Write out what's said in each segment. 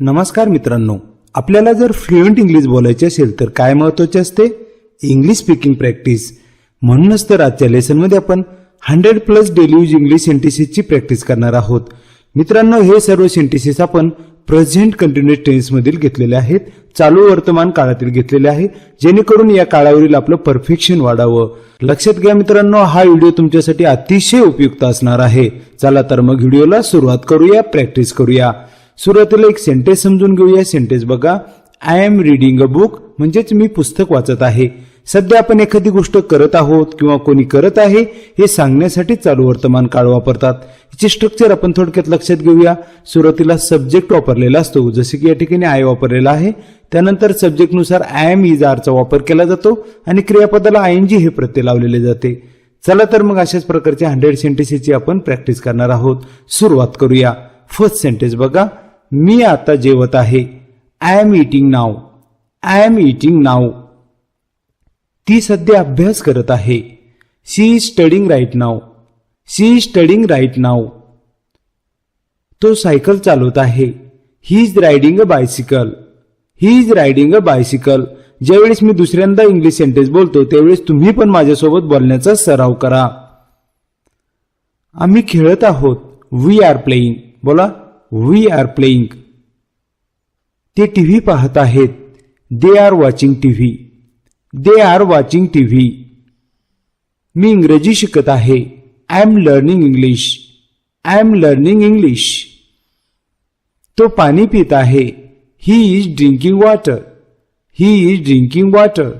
नमस्कार मित्रांनो आपल्याला जर फ्लुएंट इंग्लिश बोलायचे असेल तर काय महत्त्वाचे असते? इंग्लिश स्पीकिंग प्रॅक्टिस म्हणूनच तर आजच्या लेसनमध्ये आपण hundred plus daily use English सेंटेन्सेसची practice करणार आहोत. मित्रांनो हे सर्व सेंटेन्सेस आपण प्रेझेंट कंटिन्युअस टेन्समधील घेतलेले आहेत चालू वर्तमान काळातील घेतलेले आहे जेणेकरून या काळावरील आपलं परफेक्शन वाढावं. लक्षात घ्या मित्रांनो हा व्हिडिओ तुमच्यासाठी अतिशय उपयुक्त असणार आहे. चला तर मग व्हिडिओला सुरुवात करूया प्रॅक्टिस करूया. सुरुवातीला एक सेंटेन्स समजून घेऊया. सेंटेन्स बघा. I am reading a book म्हणजेच मी पुस्तक वाचत आहे. सध्या आपण एखादी गोष्ट करत आहोत किंवा कोणी करत आहे हे सांगण्यासाठी चालू वर्तमान काळ वापरतात. याचे स्ट्रक्चर आपण थोडक्यात लक्षात घेऊया. सुरुवातीला सब्जेक्ट वापरलेला असतो. जसे की या ठिकाणी आय वापरलेला आहे. त्यानंतर सब्जेक्टनुसार आय एम इज आरचा वापर केला जातो आणि क्रियापदाला आय एन जी हे प्रत्यय लावलेले जाते. चला तर मग अशाच प्रकारच्या हंड्रेड सेंटेन्सेसची आपण प्रॅक्टिस करणार आहोत. सुरुवात करूया. फर्स्ट सेंटेन्स बघा. मी आता जेवत आहे. I am eating now I am eating now ती सध्या अभ्यास करत आहे. She is studying right now she is studying right now तो सायकल चालवत आहे. He is riding a bicycle he is riding a bicycle ज्यावेळेस मी दुसऱ्यांदा इंग्लिश सेंटेन्स बोलतो त्यावेळेस तुम्ही पण माझ्यासोबत बोलण्याचा सराव करा. आम्ही खेळत आहोत. वी आर प्लेईंग बोला. वी आर प्लेईंग ते टीव्ही पाहत आहेत. They are watching TV they are watching TV मी इंग्रजी शिकत आहे. I am learning English I am learning English तो पाणी पित आहे. He is drinking water he is drinking water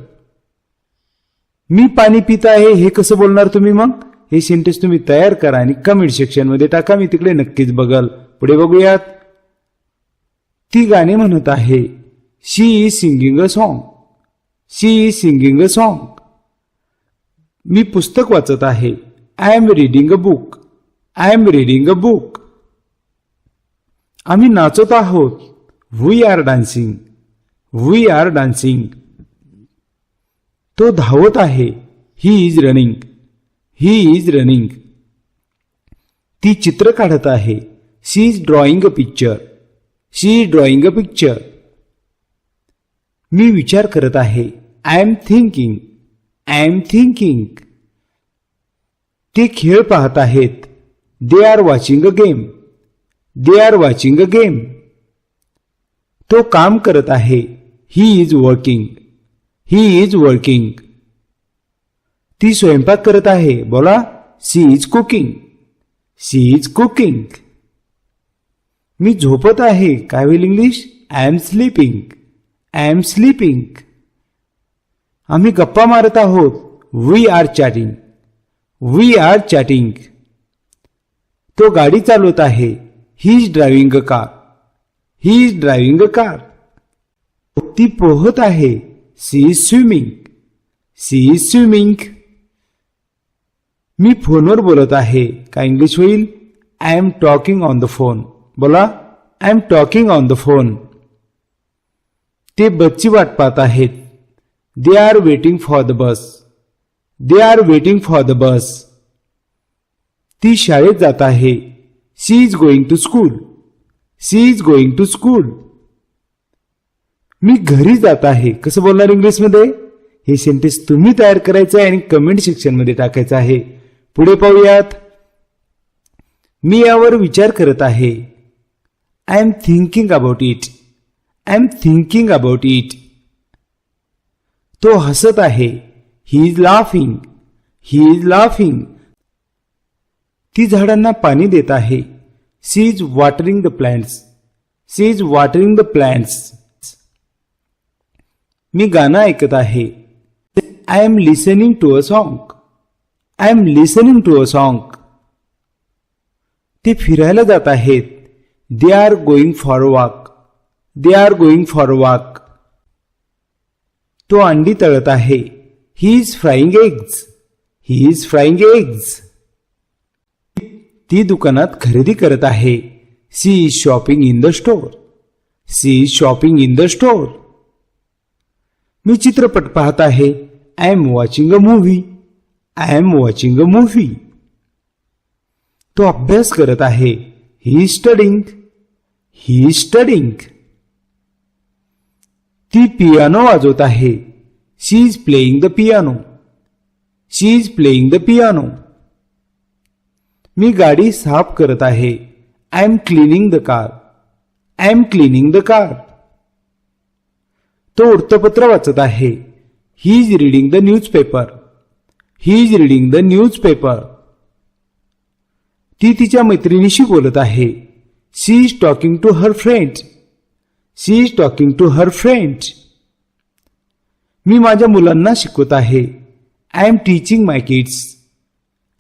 मी पाणी पित आहे. हे कसं बोलणार तुम्ही मग? हे सेंटेन्स तुम्ही तयार करा आणि कमेंट सेक्शनमध्ये टाका. मी तिकडे नक्कीच बघल. पुढे बघूयात. ती गाणे म्हणत आहे she is singing a song she is singing a song. मी पुस्तक वाचत आहे I am reading a book I am reading a book. आम्ही नाचत आहोत we are dancing we are dancing तो धावत आहे he is running he is running ती चित्र काढत आहे she is drawing a picture she is drawing a picture मी विचार करत आहे. I am thinking I am thinking ते खेळ पाहत आहेत. They are watching a game they are watching a game तो काम करत आहे. He is working he is working ती स्वयंपाक करत आहे. बोला. She is cooking she is cooking मी झोपत आहे. काय होईल English? I am sleeping I am sleeping आम्ही गप्पा मारत आहोत. We are chatting we are chatting तो गाडी चालवत आहे. He is driving a car he is driving a car ती पोहत आहे. She is swimming she is swimming मी फोनवर बोलत आहे. काय इंग्लिश होईल? I am talking on the phone बोला I am talking on the phone ते बसची वाट पाहत आहेत. They are waiting for the bus they are waiting for the bus ती शाळेत जात आहे. She is going to school she is going to school मी घरी जात आहे. कसं बोलणार इंग्लिशमध्ये? हे सेंटेन्स तुम्ही तयार करायचं आहे आणि कमेंट सेक्शनमध्ये टाकायचं आहे. पुढे पाहूयात. मी यावर विचार करत आहे. I am thinking about it I am thinking about it तो हसत आहे. He is laughing he is laughing ती झाडांना पाणी देत आहे. She is watering the plants she is watering the plants मी गाणं ऐकत आहे. I am listening to a song I am listening to a song ते फिरायला जात आहेत. They are going for walk they are going for walk तो अंडी तळत आहे he is frying eggs he is frying eggs ती दुकानात खरेदी करत आहे she is shopping in the store she is shopping in the store मी चित्रपट पाहत आहे I am watching a movie I am watching a movie तो अभ्यास करत आहे he is studying he studying ती पियानो वाजवत आहे. She is playing the piano she is playing the piano मी गाडी साफ करत आहे. I am cleaning the car I am cleaning the car तो वृत्तपत्र वाचत आहे. He is reading the newspaper he is reading the newspaper ती तिच्या मैत्रिणीशी बोलत आहे. She is talking to her friend she is talking to her friend मी माझ्या मुलांना शिकवत आहे. I am teaching my kids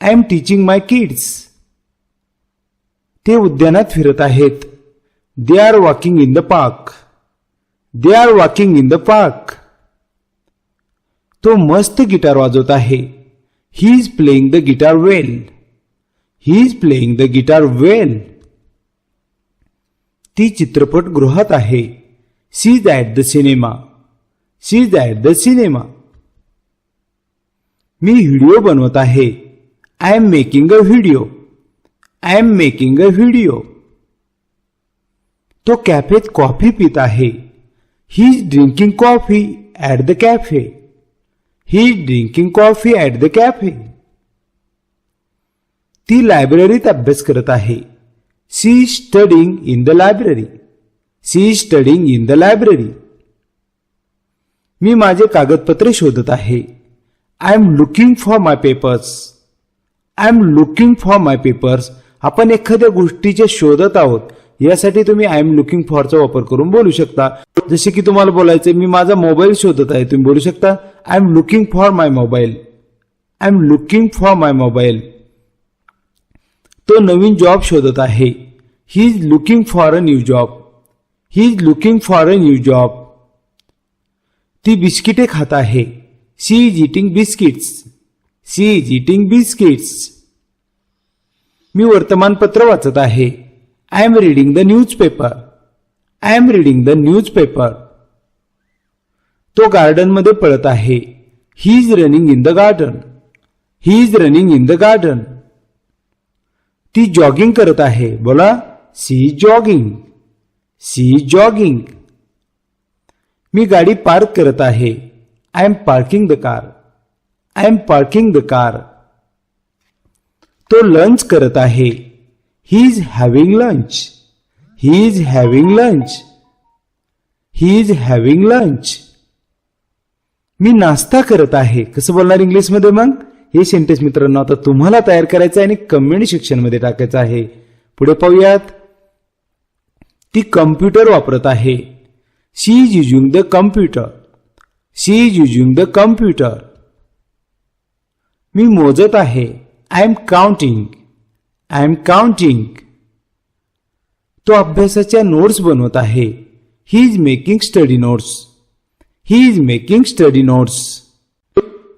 I am teaching my kids ते उद्यानात फिरत आहेत. They are walking in the park they are walking in the park तो मस्त गिटार वाजवत आहे. He is playing the guitar well he is playing the guitar well ती चित्रपटगृहात आहे. She's that at the cinema she's that at the cinema me video बनवत आहे. I am making a video I am making a video तो कॅफेत coffee पित आहे. He is drinking coffee at the cafe he is drinking coffee at the cafe ती लायब्ररीत अभ्यास करत आहे. She is studying in the library She is studying in the library मी माझे कागदपत्रे शोधत आहे. I am looking for my papers I am looking for my papers आपण एखाद्या गोष्टीचे शोधत आहोत. यासाठी तुम्ही आय एम लुकिंग फॉरचा वापर करून बोलू शकता. जसे की तुम्हाला बोलायचे मी माझा मोबाईल शोधत आहे. तुम्ही बोलू शकता I am looking for my mobile I am looking for my mobile तो नवीन जॉब शोधत आहे. He is looking for a new job he is looking for a new job ती बिस्किटे खात आहे. She is eating biscuits she is eating biscuits मी वर्तमानपत्र वाचत आहे. I am reading the newspaper I am reading the newspaper तो गार्डनमध्ये पळत आहे. He is running in the garden he is running in the garden ती जॉगिंग करत आहे. बोला सी जॉगिंग सी जॉगिंग मी गाडी पार्क करत आहे. I am parking the car I am parking the car तो लंच करत आहे. He is having lunch he is having lunch he is having lunch मी नाश्ता करत आहे. कसं बोलणार इंग्लिशमध्ये मग? हे सेंटेन्स मित्रांनो आता तुम्हाला तयार करायचं आहे आणि कमेंट सेक्शनमध्ये टाकायचं आहे. पुढे पाहूयात. ती कम्प्युटर वापरत आहे. She is using the computer. She is using the computer. मी मोजत आहे. I am counting I am counting तो अभ्यासाच्या नोट्स बनवत आहे. He is making study notes he is making study notes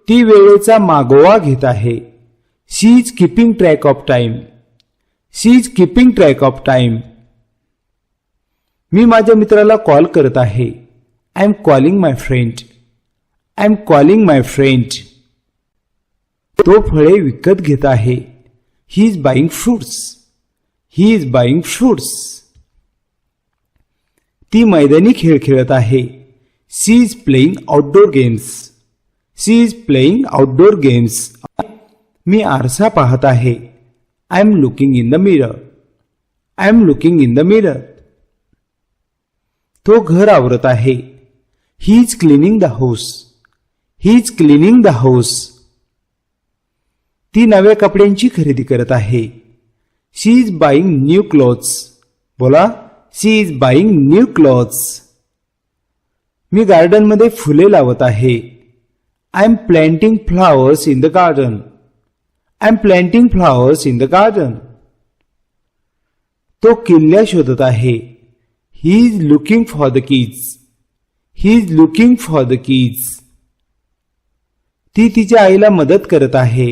ती वेळेचा मागोवा घेत आहे. She is keeping track of time she is keeping track of time मी माझ्या मित्राला कॉल करत आहे. I am calling my friend I am calling my friend तो फळे विकत घेत आहे. He is buying fruits he is buying fruits ती मैदानी खेळ खेळत आहे. She is playing outdoor games she is playing outdoor games मी आरसा पाहत आहे. I am looking in the mirror I am looking in the mirror तो घर आवरत आहे. He is cleaning the house he is cleaning the house ती नव्या कपड्यांची खरेदी करत आहे. She is buying new clothes बोला. She is buying new clothes मी गार्डनमध्ये फुले लावत आहे. I am planting flowers in the garden I am planting flowers in the garden तो किल्ल्या शोधत आहे. He is looking for the keys he is looking for the keys ती तिच्या आईला मदत करत आहे.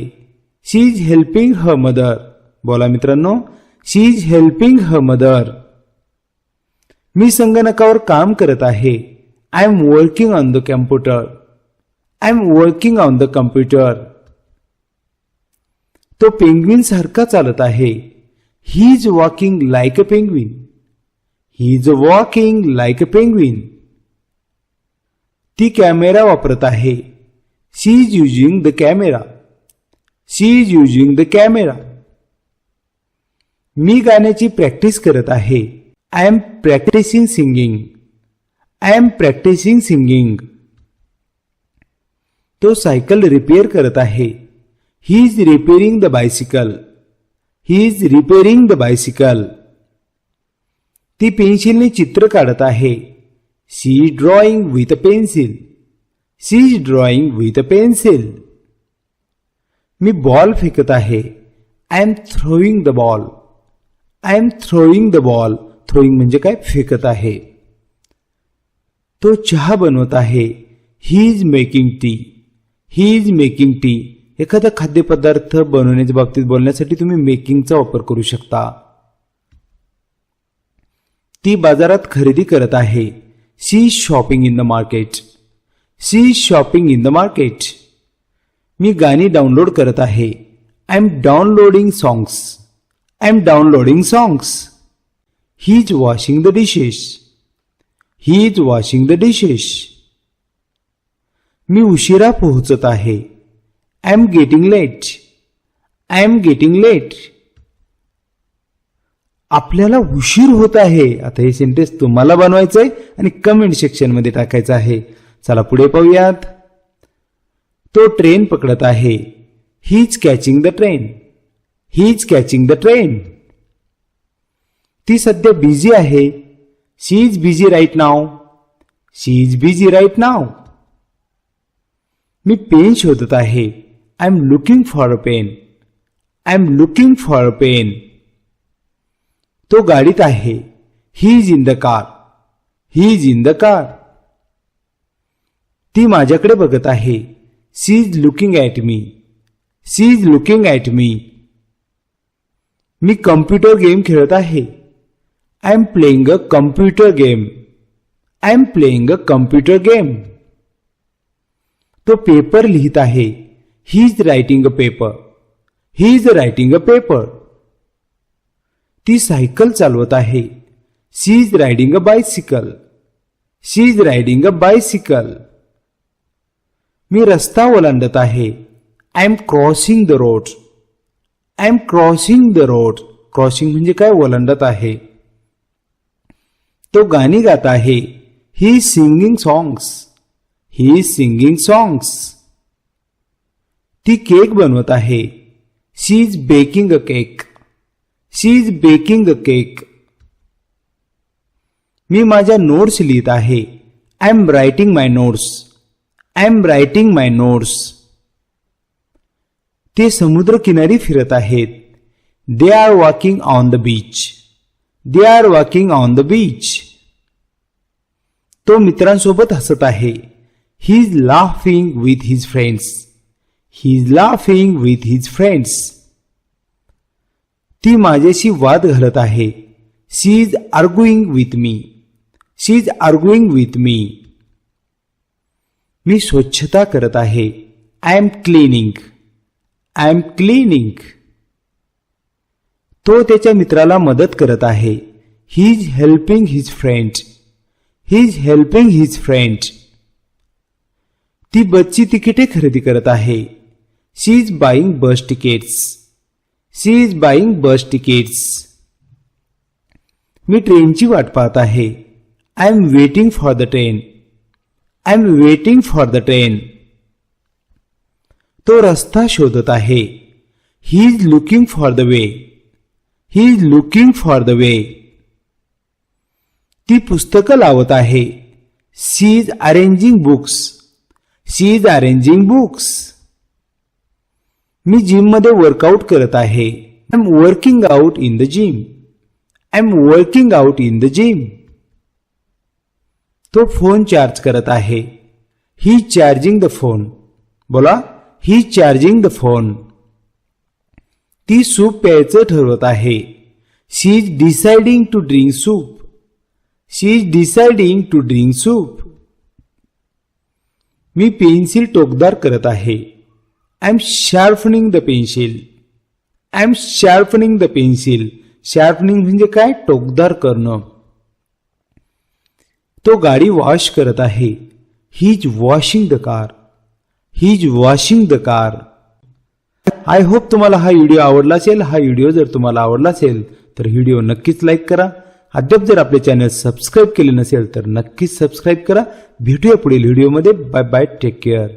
She is helping her mother बोला मित्रांनो. She is helping her mother मी संगणकावर काम करत आहे. I am working on the computer am working on the computer तो पेंग्विन सारखा चालत आहे. He is walking like a penguin he is walking like a penguin ती कॅमेरा वापरत आहे. She is using the camera she is using the camera मी गाण्याची practice करत आहे. I am practising singing I am practising singing तो cycle repair करत आहे he is repairing the bicycle he is repairing the bicycle ती पेन्सिलने चित्र काढत आहे she is drawing with a pencil she is drawing with a pencil me ball फेकत आहे I am throwing the ball I am throwing the ball throwing म्हणजे काय? फेकत आहे तो चहा बनवत आहे he is making tea he is making tea एखादा खाद्यपदार्थ बनवण्याच्या बाबतीत बोलण्यासाठी तुम्ही मेकिंगचा वापर करू शकता. ती बाजारात खरेदी करत आहे. She shopping in the market she shopping in the market मी गाणी डाउनलोड करत आहे. I am downloading songs I am downloading songs he is washing the dishes he is washing the dishes मी उशिरा पोहोचत आहे. I am getting late I am getting late आपल्याला उशीर होत आहे. आता हे सेंटेन्स तुम्हाला बनवायचंय आणि कमेंट सेक्शनमध्ये टाकायचं आहे. चला पुढे पाहूयात. तो ट्रेन पकडत आहे. He is catching the train he is catching the train ती सध्या बिझी आहे. She is busy right now she is busy right now me pen शोधत आहे. I am looking for a pen I am looking for a pen तो गाडीत आहे. He is in the car he is in the car ती माझ्याकडे बघत आहे. She is looking at me she is looking at मी मी computer game खेळत आहे. I am playing a computer game I am playing a computer game तो paper लिहित आहे. He is writing a paper he is writing a paper ती cycle चालवत आहे. She is riding a bicycle she is riding a bicycle मी रस्ता ओलांडत आहे. I am crossing the road I am crossing the road crossing म्हणजे काय? ओलांडत आहे. तो गाणी गात आहे. He singing songs he singing songs ती केक बनवत आहे. She is baking a cake she is baking a cake मी माझ्या नोट्स लिहित आहे. I am writing my notes I am writing my notes ते समुद्र किनारी फिरत आहेत. They are walking on the beach they are walking on the beach तो मित्रांसोबत हसत आहे. He is laughing with his friends he is laughing with his friends ती माझ्याशी वाद घालत आहे. She is arguing with me she is arguing with me मी स्वच्छता करत आहे. I am cleaning I am cleaning तो त्याच्या मित्राला मदत करत आहे. He is helping his friend he is helping his friend ती बसची तिकिटे खरेदी करत आहे. She is buying bus tickets she is buying bus tickets मी ट्रेनची वाट पाहत आहे. I am waiting for the train I am waiting for the train तो रस्ता शोधत आहे. He is looking for the way he is looking for the way ती पुस्तकं लावत आहे. She is arranging books she is arranging books मी जिममध्ये workout करत आहे. I am working out in the gym I am working out in the gym तो phone charge करत आहे. ही चार्जिंग द फोन बोला. ही चार्जिंग द फोन ती soup प्यायचं ठरवत आहे. She is deciding to drink soup she is deciding to drink soup me pencil टोकदार करत आहे. I am sharpening the pencil I am sharpening the pencil sharpening म्हणजे काय? टोकदार करणं. तो गाडी वॉश करत आहे. He is washing the car he is washing the car I hope तुम्हाला हा व्हिडिओ आवडला असेल. हा व्हिडिओ जर तुम्हाला आवडला असेल तर व्हिडिओ नक्कीच लाईक करा. अद्याप जर आपले चॅनल सबस्क्राईब केले नसेल तर नक्कीच सबस्क्राईब करा. भेटूया पुढील व्हिडिओमध्ये. Bye bye take care